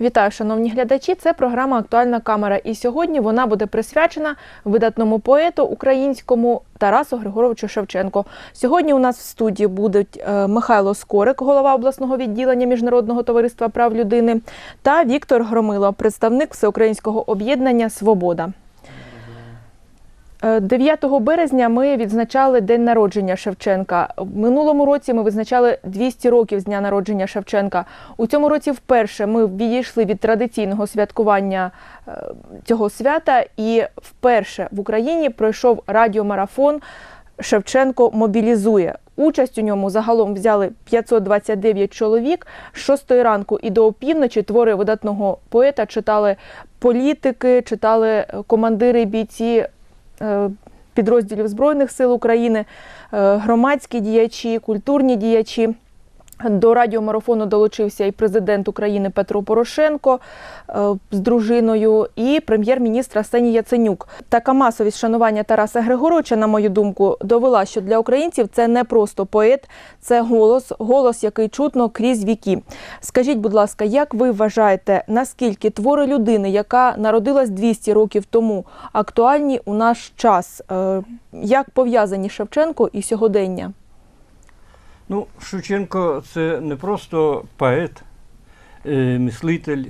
Вітаю, шановні глядачі. Це програма Актуальна камера. І сьогодні вона буде присвячена видатному поету українському Тарасу Григоровичу Шевченко. Сьогодні у нас в студії будуть е, Михайло Скорик, голова обласного відділення Міжнародного товариства прав людини, та Віктор Громило, представник всеукраїнського об'єднання Свобода. Е, 9 березня ми відзначали день народження Шевченка. В минулому році ми визначали 200 років з дня народження Шевченка. У цьому році вперше ми відійшли від традиційного святкування е, цього свята, і вперше в Україні пройшов радіомарафон Шевченко мобілізує. Участь у ньому загалом взяли 529 чоловік. З 6 ранку і до опівночі твори видатного поета читали політики, читали е, командири бійці е, підрозділів Збройних сил України, е, громадські діячі, культурні діячі. До радіомарафону долучився і президент України Петро Порошенко е, з дружиною, і прем'єр-міністр Арсеній Яценюк. Така масовість шанування Тараса Григоровича, на мою думку, довела, що для українців це не просто поет, це голос, голос, який чутно крізь віки. Скажіть, будь ласка, як ви вважаєте, наскільки твори людини, яка народилась 200 років тому, актуальні у наш час? Е, Як пов'язані Шевченко і сьогодення? Ну, Шевченко це не просто поет, е, мислитель,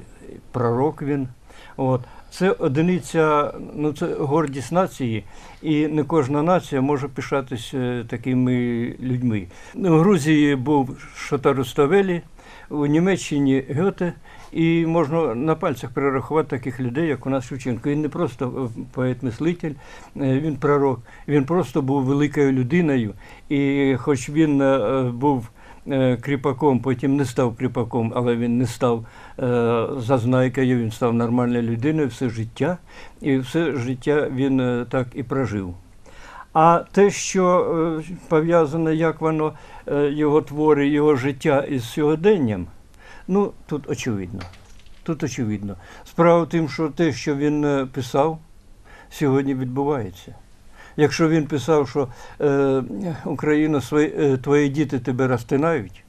пророк він. От. Це одиниця, ну це гордість нації, і не кожна нація може пишатися такими людьми. В Грузії був Шотар Руставелі, у Німеччині Гьоте, і можна на пальцях перерахувати таких людей, як у нас Шевченко. Він не просто е, поет-мислитель, е, він пророк, він просто був великою людиною. І хоч він е, був кріпаком, потім не став кріпаком, але він не став зазнайкою, він став нормальною людиною все життя, і все життя він так і прожив. А те, що пов'язане, як воно, його твори, його життя із сьогоденням, ну тут очевидно. Тут очевидно. Справа в тим, що те, що він е, писав, сьогодні відбувається. Якщо він писав, що е, Україна, свої, е, твої діти тебе розтинають,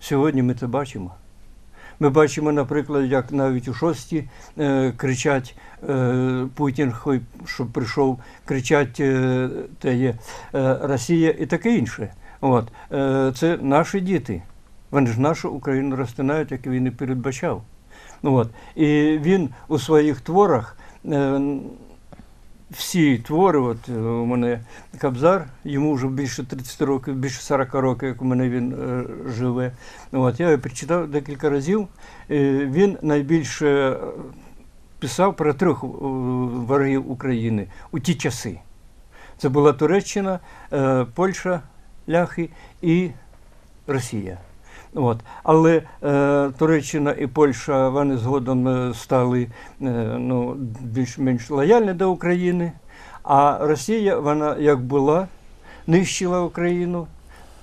сьогодні ми це бачимо. Ми бачимо, наприклад, як навіть у шості е, кричать е, Путін, хой, щоб прийшов, кричать е, те є е, Росія і таке інше. От, е, це наші діти. Вони ж нашу Україну розтинають, як він і передбачав. От. І він у своїх творах. Е, всі твори, от е, у мене Кобзар, йому вже більше 30 років, більше 40 років, як у мене він е, живе. От, я його прочитав декілька разів. Е, він найбільше писав про трьох е, ворогів України у ті часи. Це була Туреччина, е, Польща, ляхи і Росія. От. Але е, Туреччина і Польща вони згодом е, стали е, ну, більш-менш лояльні до України, а Росія, вона як була, нищила Україну.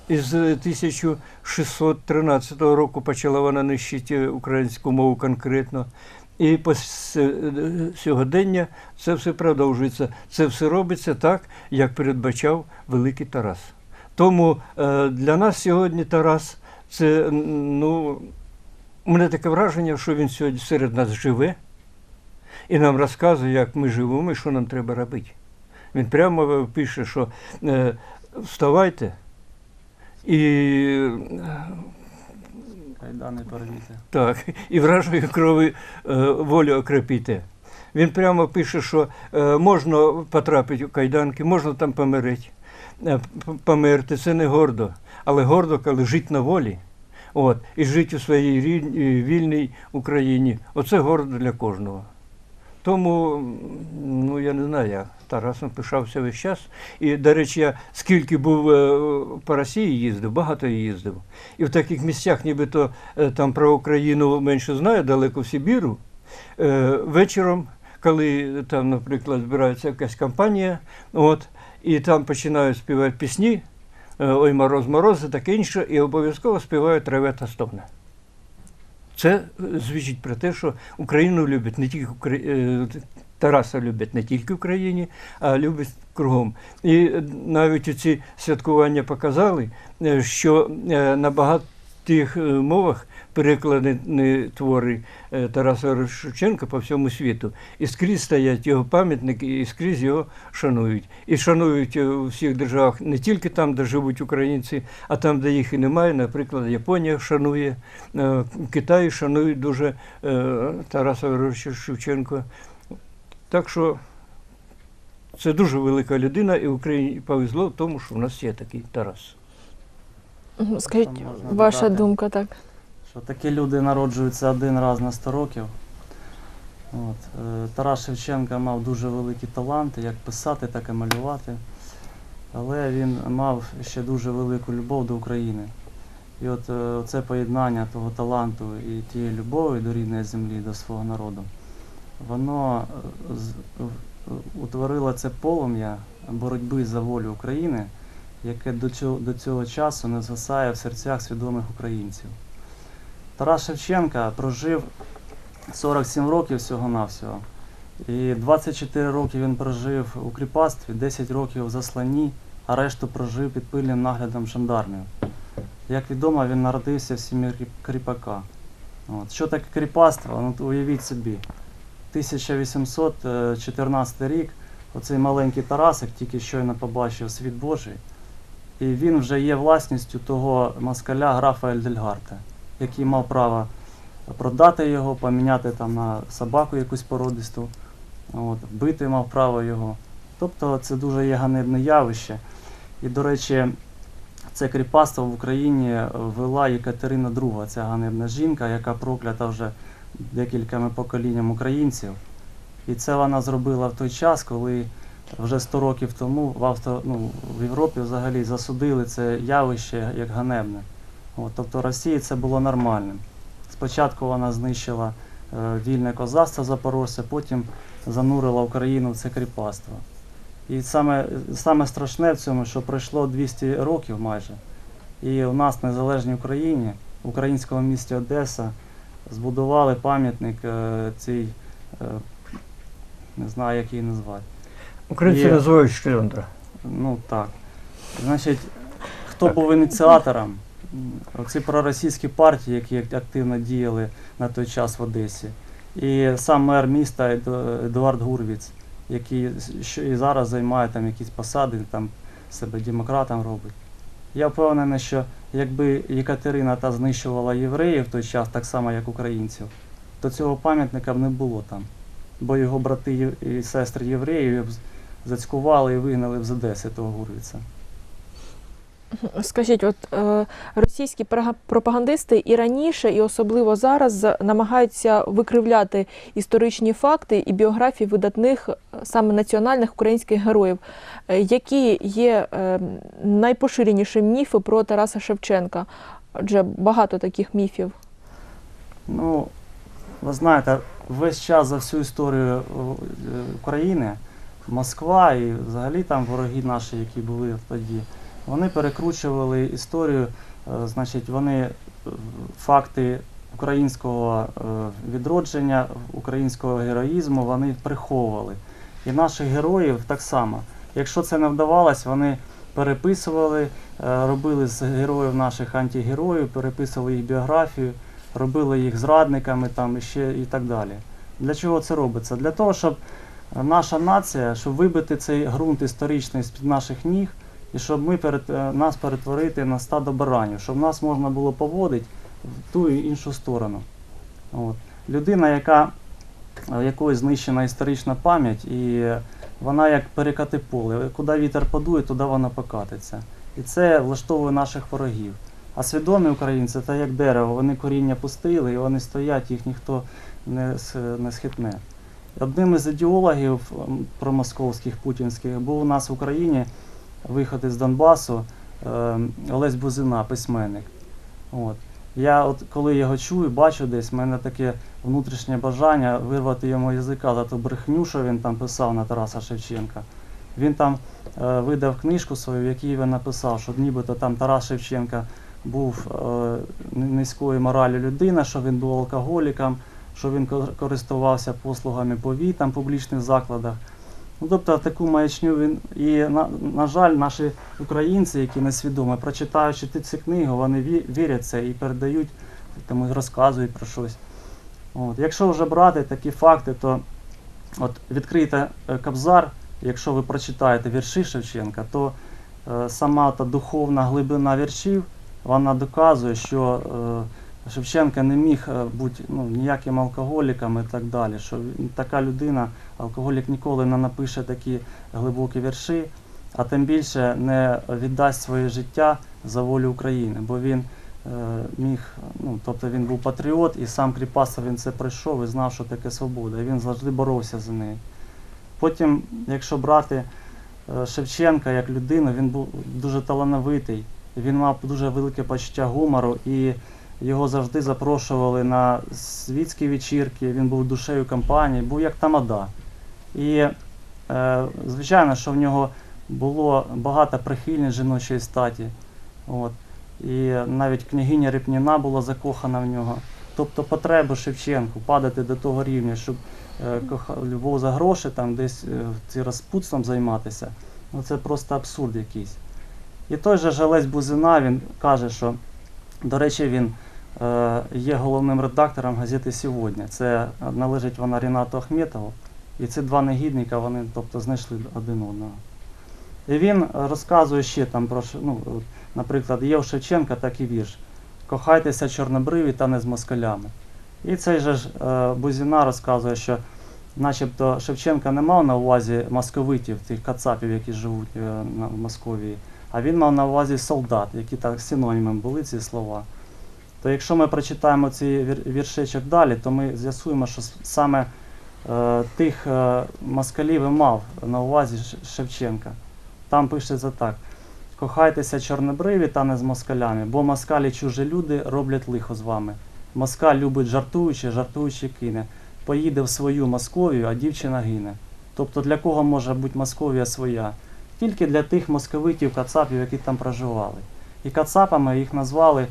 Із 1613 року почала вона нищити українську мову конкретно. І по сьогодення це все продовжується. Це все робиться так, як передбачав великий Тарас. Тому е, для нас сьогодні Тарас це ну, у мене таке враження, що він сьогодні серед нас живе і нам розказує, як ми живемо і що нам треба робити. Він прямо пише, що е, вставайте і Кайдани порвіте. так, і вражою крові е, волю окрепіте. Він прямо пише, що е, можна потрапити у кайданки, можна там померти. Е, померти це не гордо, але гордо, коли жити на волі. От, і жити у своїй рід- е, вільній Україні. Оце гордо для кожного. Тому, ну я не знаю, я Тарасом пишався весь час. І, до речі, я скільки був по Росії їздив, багато їздив. І в таких місцях, нібито там про Україну менше знаю, далеко в Сибіру. Вечором, коли там, наприклад, збирається якась компанія, от, і там починають співати пісні, е, ой, мороз, мороз, і таке інше, і обов'язково співають ревета стогне. Це е, про те, що Україну люблять не тільки Укра- е, Тараса люблять не тільки в Україні, а люблять кругом. І навіть ці святкування показали, що набагато тих е, мовах перекладені твори е, Тараса Шевченка по всьому світу. І скрізь стоять його пам'ятники, і скрізь його шанують. І шанують е, у всіх державах не тільки там, де живуть українці, а там, де їх і немає. Наприклад, Японія шанує, Китай шанують дуже Тараса Шевченка. Так що це дуже велика людина, і Україні повезло в тому, що в нас є такий Тарас. Скажіть, Там можна ваша додати. думка, так. Що такі люди народжуються один раз на 100 років. От. е, Тарас Шевченко мав дуже великі таланти, як писати, так і малювати. Але він мав ще дуже велику любов до України. І от е, це поєднання того таланту і тієї любові до рідної землі, до свого народу, воно е, з- в- утворило це полум'я боротьби за волю України, яке до цього, до цього часу не згасає в серцях свідомих українців. Тарас Шевченка прожив 47 років всього-навсього. І 24 роки він прожив у кріпацтві, 10 років в засланні, а решту прожив під пильним наглядом жандармів. Як відомо, він народився в сім'ї кріпака. От. Що таке кріпацтво? Ну, уявіть собі. 1814 рік оцей маленький Тарасик тільки щойно побачив світ Божий. І він вже є власністю того москаля графа Ельдельгарта, який мав право продати його, поміняти там на собаку якусь породисту, от, вбити мав право його. Тобто це дуже є ганебне явище. І, до речі, це кріпацтво в Україні вела Єкатерина II, ця ганебна жінка, яка проклята вже декількома поколінням українців. І це вона зробила в той час, коли вже 100 років тому в, авто, ну, в Європі взагалі засудили це явище як ганебне. От, тобто Росії це було нормальним. Спочатку вона знищила е, вільне козацтво Запорожця, потім занурила Україну в це кріпацтво. І саме, саме страшне в цьому, що пройшло 200 років майже. І у нас в незалежній Україні, в українському місті Одеса, збудували пам'ятник е, цій, е, не знаю, як її назвати. Українці Є. називають Шльондра. Ну так. Значить, хто був ініціатором? Оці проросійські партії, які активно діяли на той час в Одесі. І сам мер міста Едуард Гурвіц, який і зараз займає там якісь посади, там себе демократом робить. Я впевнений, що якби Єкатерина та знищувала євреїв в той час, так само як українців, то цього пам'ятника б не було там. Бо його брати і сестри євреїв зацькували і вигнали з Одеси того Гурвіца. Скажіть, от е, російські пропагандисти і раніше, і особливо зараз намагаються викривляти історичні факти і біографії видатних е, саме національних українських героїв. Е, які є е, найпоширеніші міфи про Тараса Шевченка? Адже багато таких міфів. Ну, ви знаєте, весь час за всю історію е, України, Москва і взагалі там вороги наші, які були тоді, вони перекручували історію, е, значить, вони е, факти українського е, відродження, українського героїзму вони приховували. І наших героїв так само. Якщо це не вдавалось, вони переписували, робили з героїв наших антигероїв, переписували їх біографію робили їх зрадниками там і ще і так далі. Для чого це робиться? Для того, щоб наша нація, щоб вибити цей ґрунт історичний з-під наших ніг, і щоб ми перед, е, нас перетворити на стадо баранів, щоб нас можна було поводити в ту і іншу сторону. От. Людина, яка, якої знищена історична пам'ять, і вона як перекати поле. Куди вітер подує, туди вона покатиться. І це влаштовує наших ворогів. А свідомі українці це як дерево, вони коріння пустили і вони стоять, їх ніхто не схитне. Одним із ідеологів промосковських путінських був у нас в Україні виходить з Донбасу Олесь Бузина, письменник. От. Я от коли його чую, бачу десь, в мене таке внутрішнє бажання вирвати йому язика за ту брехню, що він там писав на Тараса Шевченка. Він там е, видав книжку свою, в якій він написав, що нібито там Тарас Шевченка був е, низької моралі людина, що він був алкоголіком, що він користувався послугами повій там в публічних закладах. Ну, тобто таку маячню він. І, на, на жаль, наші українці, які несвідомо, прочитаючи ці книги, вони вірять це і передають, тому розказують про щось. От. Якщо вже брати такі факти, то от відкрийте е, Кобзар, якщо ви прочитаєте вірші Шевченка, то е, сама та духовна глибина віршів, вона доказує, що е, Шевченка не міг е, бути ну, ніяким алкоголіком і так далі. Що така людина, алкоголік ніколи не напише такі глибокі вірші, а тим більше не віддасть своє життя за волю України, бо він е, міг, ну, тобто він був патріот і сам Кріпасов він це пройшов і знав, що таке свобода. І він завжди боровся за неї. Потім, якщо брати е, Шевченка як людину, він був дуже талановитий, він мав дуже велике почуття гумору і його завжди запрошували на світські вечірки, він був душею компанії, був як тамада. І е, звичайно, що в нього було багато прихильниць жіночої статі. От. І навіть княгиня Репніна була закохана в нього. Тобто потребу Шевченку падати до того рівня, щоб е, любов за гроші, там десь е, розпутством займатися, ну це просто абсурд якийсь. І той же Железь Бузина він каже, що, до речі, він є головним редактором газети Сьогодні. Це е, належить вона Рінату Ахметову. І ці два негідника, вони тобто, знайшли один одного. І він е, розказує ще там про, ну, наприклад, є у Шевченка такий вірш. Кохайтеся чорнобриві та не з москалями. І цей же ж е, Бузіна розказує, що начебто Шевченка не мав на увазі московитів, тих кацапів, які живуть е, в Московії, а він мав на увазі солдат, які так синонімом були ці слова. То якщо ми прочитаємо цей вір, віршечок далі, то ми з'ясуємо, що саме е, тих е, москалів і мав на увазі Шевченка. Там пишеться так. Кохайтеся чорнобриві та не з москалями, бо москалі чужі люди роблять лихо з вами. Москаль любить жартуючи, жартуючи кине. Поїде в свою Московію, а дівчина гине. Тобто для кого може бути Московія своя? Тільки для тих московитів, кацапів, які там проживали. І кацапами їх назвали,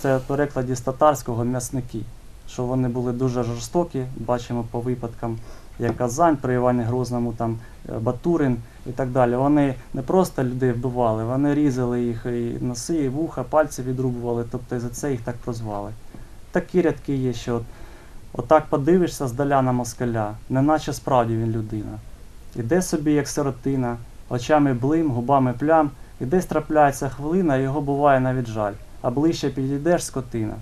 це в перекладі з татарського м'ясники, що вони були дуже жорстокі, бачимо по випадкам, як Казань при Івані Грозному, там е, Батурин і так далі. Вони не просто людей вбивали, вони різали їх і носи, і вуха, пальці відрубували, тобто за це їх так прозвали. Такі рядки є, що от, отак подивишся здаля на москаля, неначе справді він людина. Іде собі, як сиротина, очами блим, губами плям, і десь трапляється хвилина, його буває навіть жаль, а ближче підійдеш скотина.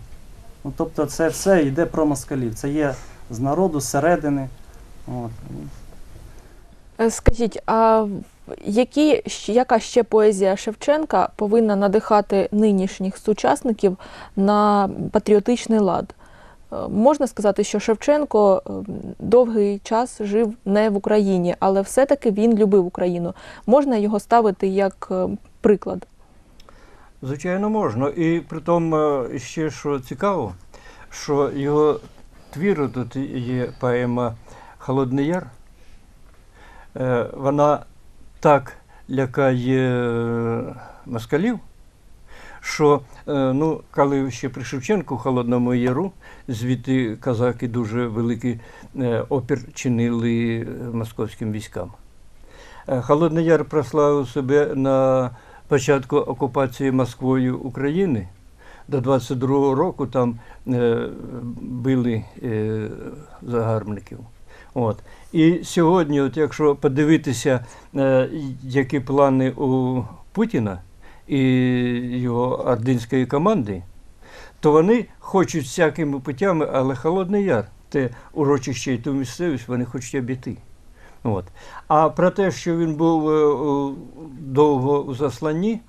Ну, тобто це все йде про москалів. Це є з народу, зсередини. От. Е, Скажіть, а які, яка ще поезія Шевченка повинна надихати нинішніх сучасників на патріотичний лад? Е, Можна сказати, що Шевченко е, довгий час жив не в Україні, але все-таки він любив Україну. Можна його ставити як приклад? Звичайно, можна. І при тому ще що цікаво, що його твіру тут є поема Холодний Яр. Е, Вона так лякає е, москалів, що е, ну, коли ще при Шевченку в Холодному Яру, звідти казаки дуже великий е, опір чинили е, московським військам. Е, Холодний Яр прославив себе на початку окупації Москвою України. До 22-го року там е, били е, загарбників. От. І сьогодні, от якщо подивитися, е, які плани у Путіна і його ординської команди, то вони хочуть всякими путями, але Холодний Яр, те урочище і ту місцевість, вони хочуть обійти. От. А про те, що він був е, довго у засланні,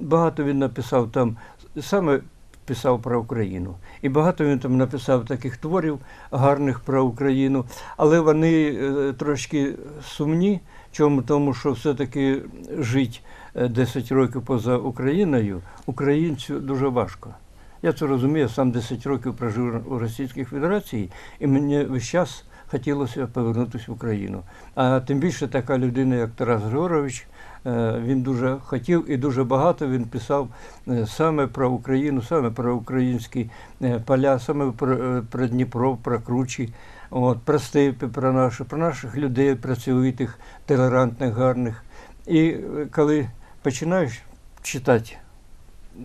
багато він написав там, саме писав про Україну. І багато він там написав таких творів гарних про Україну, але вони е, трошки сумні. Чому? Тому що все-таки жити е, 10 років поза Україною українцю дуже важко. Я це розумію, сам 10 років прожив у Російській Федерації, і мені весь час хотілося повернутися в Україну. А тим більше така людина, як Тарас Григорович, е, він дуже хотів і дуже багато він писав е, саме про Україну, саме про українські е, поля, саме про, про Дніпро, про Кручі. от, про степи, про наші, про наших людей працьовитих, толерантних, гарних. І коли починаєш читати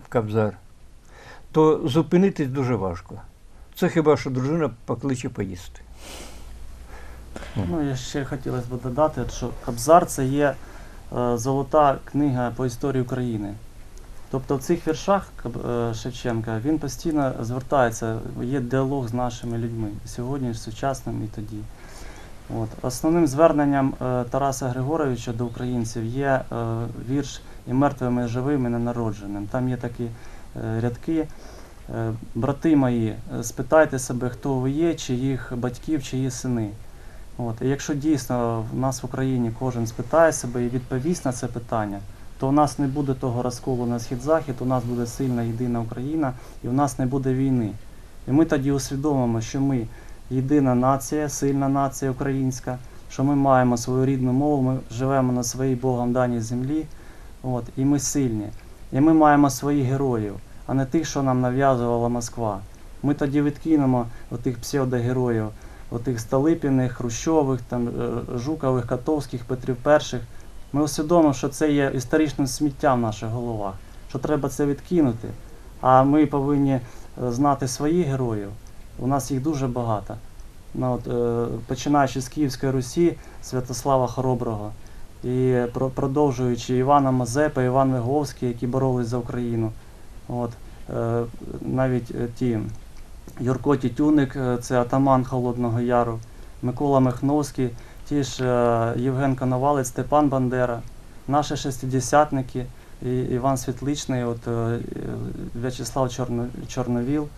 Кобзар, то зупинитись дуже важко. Це хіба що дружина покличе поїсти. Ну, я ще хотілося б додати, що Кобзар це є е, золота книга по історії України. Тобто в цих віршах е, Шевченка він постійно звертається, є діалог з нашими людьми, сьогодні, і сучасним, і тоді. От. Основним зверненням е, Тараса Григоровича до українців є е, вірш і мертвими, і живими, і ненародженим. Там є такі е, рядки. Е, Брати мої, е, спитайте себе, хто ви є, чиїх батьків, чиї сини. От. І якщо дійсно в нас в Україні кожен спитає себе і відповість на це питання, то у нас не буде того розколу на схід-захід, у нас буде сильна єдина Україна і у нас не буде війни. І ми тоді усвідомимо, що ми єдина нація, сильна нація українська, що ми маємо свою рідну мову, ми живемо на своїй Богом даній землі, от, і ми сильні. І ми маємо своїх героїв, а не тих, що нам нав'язувала Москва. Ми тоді відкинемо отих псевдогероїв, отих Столипіних, Хрущових, там, е, Жукових, Катовських, Петрів Перших. Ми усвідомимо, що це є історичним сміттям в наших головах, що треба це відкинути. А ми повинні е, знати своїх героїв. У нас їх дуже багато. Ну, от, е, починаючи з Київської Русі, Святослава Хороброго, і про- продовжуючи Івана Мазепа, Іван Виговський, які боролись за Україну. От, навіть ті Юрко Тютюник, е, це атаман Холодного Яру, Микола Михновський, ті ж е, Євген Коновалець, Степан Бандера, наші шестидесятники, і Іван Світличний, от, е, В'ячеслав Чорно, Чорновіл.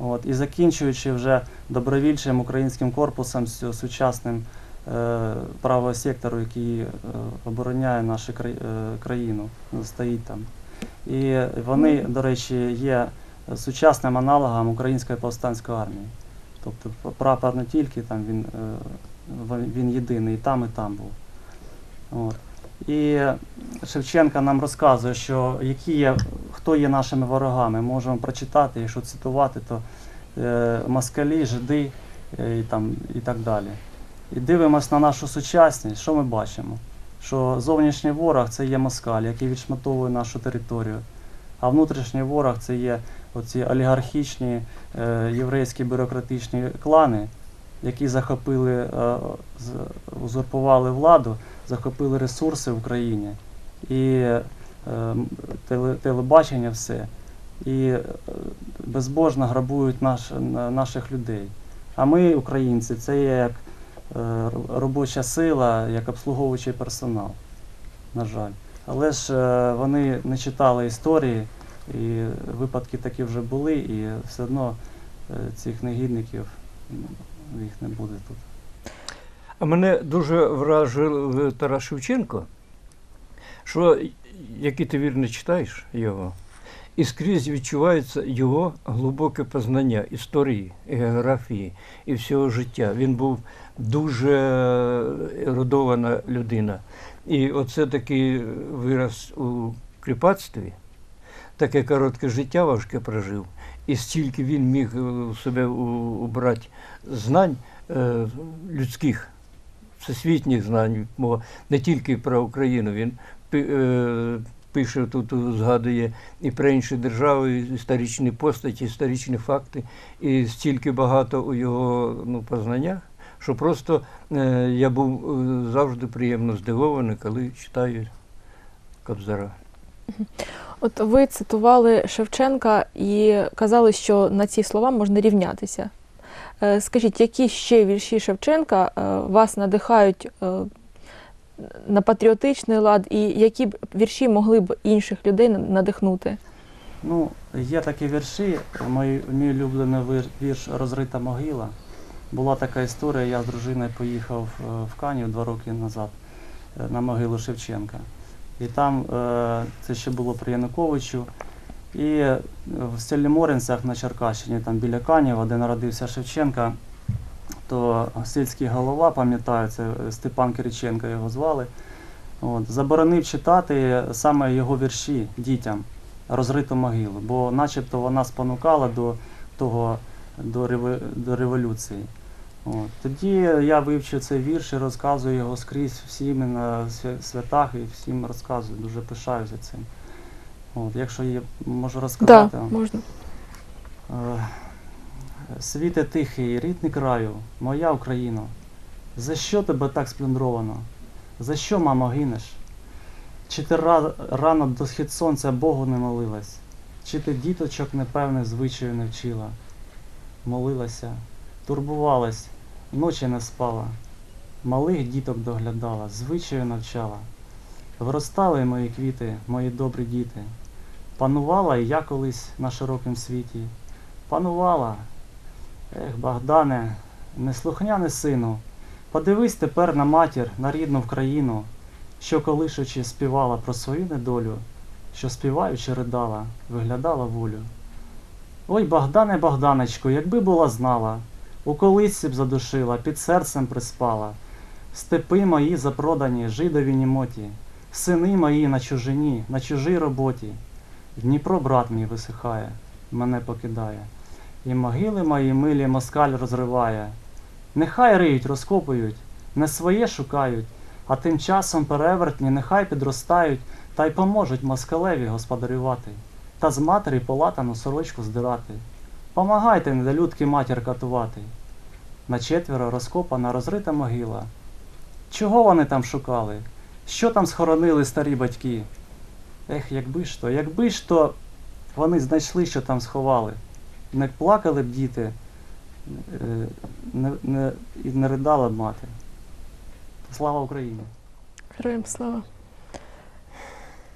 От, і закінчуючи вже добровільчим українським корпусом сучасним е, правого сектору, який е, обороняє нашу кра- країну, ну, стоїть там. І вони, до речі, є сучасним аналогом Української повстанської армії. Тобто прапор не тільки там він, е, він єдиний, і там, і там був. От. І Шевченка нам розказує, що які є, хто є нашими ворогами. Можемо прочитати, якщо цитувати, то е, москалі, жиди е, і, там, і так далі. І дивимося на нашу сучасність, що ми бачимо? Що зовнішній ворог це є москаль, який відшматовує нашу територію. А внутрішній ворог це є оці олігархічні е, єврейські бюрократичні клани, які захопили, е, узурпували владу, захопили ресурси в Україні і е, телебачення все. І безбожно грабують наш, наших людей. А ми, українці, це є як робоча сила, як обслуговуючий персонал, на жаль. Але ж вони не читали історії, і випадки такі вже були, і все одно е, цих негідників їх не буде тут. А мене дуже вражив Тарас Шевченко, що який ти вірно читаєш його, і скрізь відчувається його глибоке познання історії, географії і всього життя. Він був дуже ерудована людина. І оце такий вираз у кріпацтві, таке коротке життя важке прожив, і стільки він міг е, в себе убрати знань е, людських, всесвітніх знань, бо не тільки про Україну. Він е, пише тут, е, згадує і про інші держави, історичні постаті, історичні факти, і стільки багато у його ну, познаннях, що просто е, я був е, завжди приємно здивований, коли читаю Кобзара. От ви цитували Шевченка і казали, що на ці слова можна рівнятися. Е, Скажіть, які ще вірші Шевченка е, вас надихають е, на патріотичний лад, і які б вірші могли б інших людей надихнути? Ну, є такі вірші. Мій, мій улюблений вірш Розрита могила. Була така історія, я з дружиною поїхав в Канів два роки назад на могилу Шевченка. І там е, це ще було при Януковичу. І е, в селі Моринцях на Черкащині, там біля Канєва, де народився Шевченка, то сільський голова, пам'ятаю, це Степан Кириченко його звали, от, заборонив читати саме його вірші дітям розриту могилу, бо начебто вона спонукала до того, до революції. От. Тоді я вивчив цей вірш і розказую його скрізь всім на святах і всім розказую. Дуже пишаюся цим. От. Якщо є, можу розказати. вам. можна. Е, Світе тихий, рідний краю, моя Україно, за що тебе так сплюндровано? За що, мамо, гинеш? Чи ти рано до схід сонця Богу не молилась? Чи ти діточок непевних звичаю не вчила? Молилася, турбувалась, ночі не спала, малих діток доглядала, звичаю навчала. Виростали мої квіти, мої добрі діти. Панувала я колись на широкім світі. Панувала. Ех, Богдане, неслухняний сину, подивись тепер на матір, на рідну Вкраїну, що колишучи співала про свою недолю, що співаючи ридала, виглядала волю. Ой, Богдане, Богданечко, якби була знала, у колисці б задушила, під серцем приспала. Степи мої запродані жидові німоті, сини мої на чужині, на чужій роботі. Дніпро, брат мій, висихає, мене покидає, і могили мої милі москаль розриває. Нехай риють, розкопують, не своє шукають, а тим часом перевертні нехай підростають та й поможуть москалеві господарювати, та з матері полатану сорочку здирати. Помагайте, недолюдки матір катувати. На четверо розкопана розрита могила. Чого вони там шукали? Що там схоронили старі батьки? Ех, якби ж то, якби ж то вони знайшли, що там сховали. Не плакали б діти, е, не, не, і не ридала б мати. Слава Україні! Героям слава.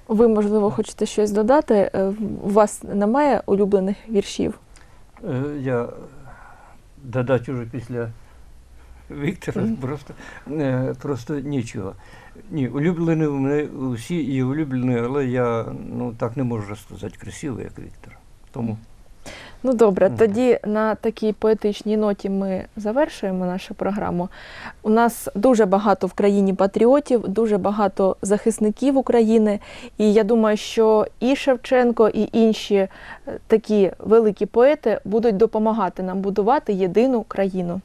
Ви, можливо, хочете щось додати? Е, У вас немає улюблених віршів? Е, Я додати уже після Віктора просто, е, просто нічого. Ні, улюблені у мене усі і улюблені, але я ну, так не можу сказати красиво, як Віктор. Тому Ну добре, тоді на такій поетичній ноті ми завершуємо нашу програму. У нас дуже багато в країні патріотів, дуже багато захисників України. І я думаю, що і Шевченко, і інші е, такі великі поети будуть допомагати нам будувати єдину країну.